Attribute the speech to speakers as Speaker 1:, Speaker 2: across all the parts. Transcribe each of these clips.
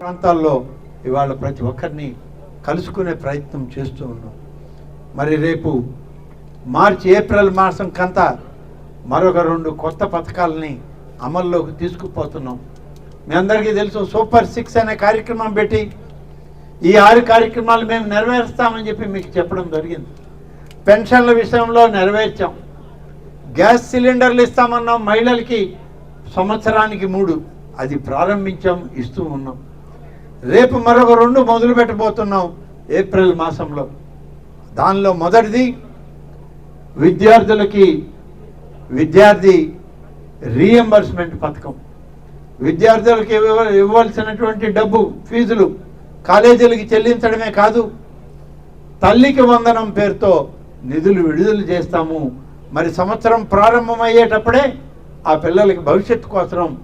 Speaker 1: ప్రాంతాల్లో ఇవాళ ప్రతి ఒక్కరిని కలుసుకునే ప్రయత్నం చేస్తూ ఉన్నాం. మరి రేపు మార్చి ఏప్రిల్ మాసం కంతా మరొక రెండు కొత్త పథకాలని అమల్లోకి తీసుకుపోతున్నాం. మీ అందరికీ తెలుసు సూపర్ సిక్స్ అనే కార్యక్రమం పెట్టి ఈ ఆరు కార్యక్రమాలు మేము నెరవేరుస్తామని చెప్పి మీకు చెప్పడం జరిగింది. పెన్షన్ల విషయంలో నెరవేర్చాం. గ్యాస్ సిలిండర్లు ఇస్తామన్నాం మహిళలకి సంవత్సరానికి మూడు. అది ప్రారంభించాం ఇస్తూ ఉన్నాం. రేపు మరొక రెండు మొదలు పెట్టబోతున్నాం ఏప్రిల్ మాసంలో. దానిలో మొదటిది విద్యార్థులకి విద్యార్థి రీఎంబర్స్మెంట్ పథకం. విద్యార్థులకి ఇవ్వ- ఇవ్వాల్సినటువంటి డబ్బు ఫీజులు కాలేజీలకి చెల్లించడమే కాదు తల్లికి వందనం పేరుతో నిధులు విడుదల చేస్తాము. మరి సంవత్సరం ప్రారంభమయ్యేటప్పుడే ఆ పిల్లలకి భవిష్యత్తు కోసం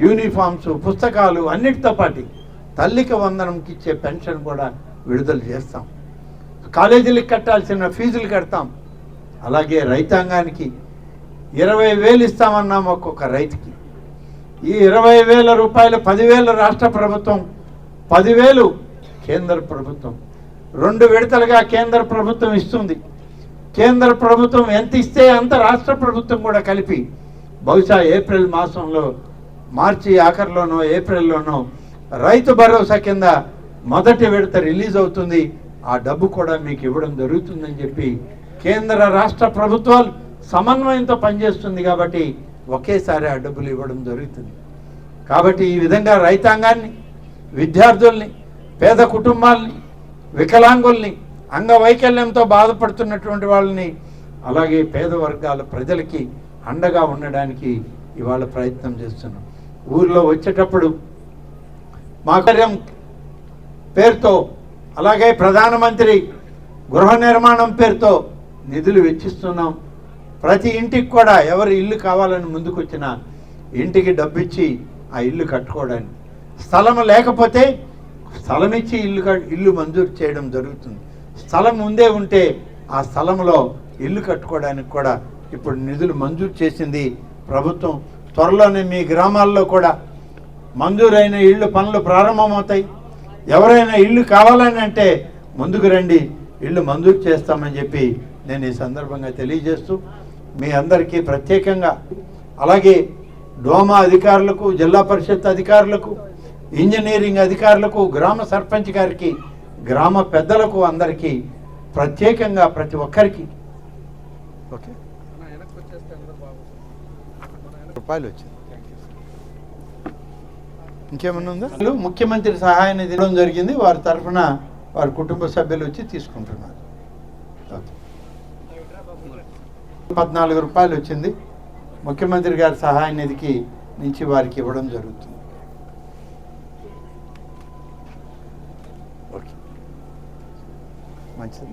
Speaker 1: యూనిఫామ్స్ పుస్తకాలు అన్నిటితో పాటు తల్లికి వందనంకి ఇచ్చే పెన్షన్ కూడా విడుదల చేస్తాం. కాలేజీలకు కట్టాల్సిన ఫీజులు కడతాం. అలాగే రైతాంగానికి ఇరవై వేలు ఇస్తామన్నాం ఒక్కొక్క రైతుకి. ఈ ఇరవై వేల రూపాయలు పదివేలు రాష్ట్ర ప్రభుత్వం పదివేలు కేంద్ర ప్రభుత్వం. రెండు విడతలుగా కేంద్ర ప్రభుత్వం ఇస్తుంది. కేంద్ర ప్రభుత్వం ఎంత ఇస్తే అంత రాష్ట్ర ప్రభుత్వం కూడా కలిపి బహుశా ఏప్రిల్ మాసంలో మార్చి ఆఖరిలోనో ఏప్రిల్లోనో రైతు భరోసా కింద మొదటి విడత రిలీజ్ అవుతుంది. ఆ డబ్బు కూడా మీకు ఇవ్వడం జరుగుతుందని చెప్పి కేంద్ర రాష్ట్ర ప్రభుత్వాలు సమన్వయంతో పనిచేస్తుంది కాబట్టి ఒకేసారి ఆ డబ్బులు ఇవ్వడం జరుగుతుంది. కాబట్టి ఈ విధంగా రైతాంగాన్ని విద్యార్థుల్ని పేద కుటుంబాల్ని వికలాంగుల్ని అంగవైకల్యంతో బాధపడుతున్నటువంటి వాళ్ళని అలాగే పేద వర్గాల ప్రజలకి అండగా ఉండడానికి ఇవాళ ప్రయత్నం చేస్తున్నాం. ఊర్లో వచ్చేటప్పుడు మాకర్యం పేరుతో అలాగే ప్రధానమంత్రి గృహ నిర్మాణం పేరుతో నిధులు వెచ్చిస్తున్నాం. ప్రతి ఇంటికి కూడా ఎవరు ఇల్లు కావాలని ముందుకొచ్చినా ఇంటికి డబ్బిచ్చి ఆ ఇల్లు కట్టుకోవడానికి. స్థలం లేకపోతే స్థలం ఇచ్చి ఇల్లు ఇల్లు మంజూరు చేయడం జరుగుతుంది. స్థలం ముందే ఉంటే ఆ స్థలంలో ఇల్లు కట్టుకోవడానికి కూడా ఇప్పుడు నిధులు మంజూరు చేసింది ప్రభుత్వం. త్వరలోనే మీ గ్రామాల్లో కూడా మంజూరైన ఇళ్ళు పనులు ప్రారంభమవుతాయి. ఎవరైనా ఇల్లు కావాలని అంటే ముందుకు రండి ఇల్లు మంజూరు చేస్తామని చెప్పి నేను ఈ సందర్భంగా తెలియజేస్తూ మీ అందరికీ ప్రత్యేకంగా అలాగే డోమా అధికారులకు జిల్లా పరిషత్ అధికారులకు ఇంజనీరింగ్ అధికారులకు గ్రామ సర్పంచ్ గారికి గ్రామ పెద్దలకు అందరికీ ప్రత్యేకంగా ప్రతి ఒక్కరికి. ఓకే? రూపాయలు వచ్చింది ఇంకేమన్నా ఉందా? వాళ్ళు ముఖ్యమంత్రి సహాయ నిధి ఇవ్వడం జరిగింది. వారి తరఫున వారి కుటుంబ సభ్యులు వచ్చి తీసుకుంటున్నారు. ఓకే. పద్నాలుగు రూపాయలు వచ్చింది. ముఖ్యమంత్రి గారి సహాయ నిధికి నుంచి వారికి ఇవ్వడం జరుగుతుంది. ఓకే. మంచిది.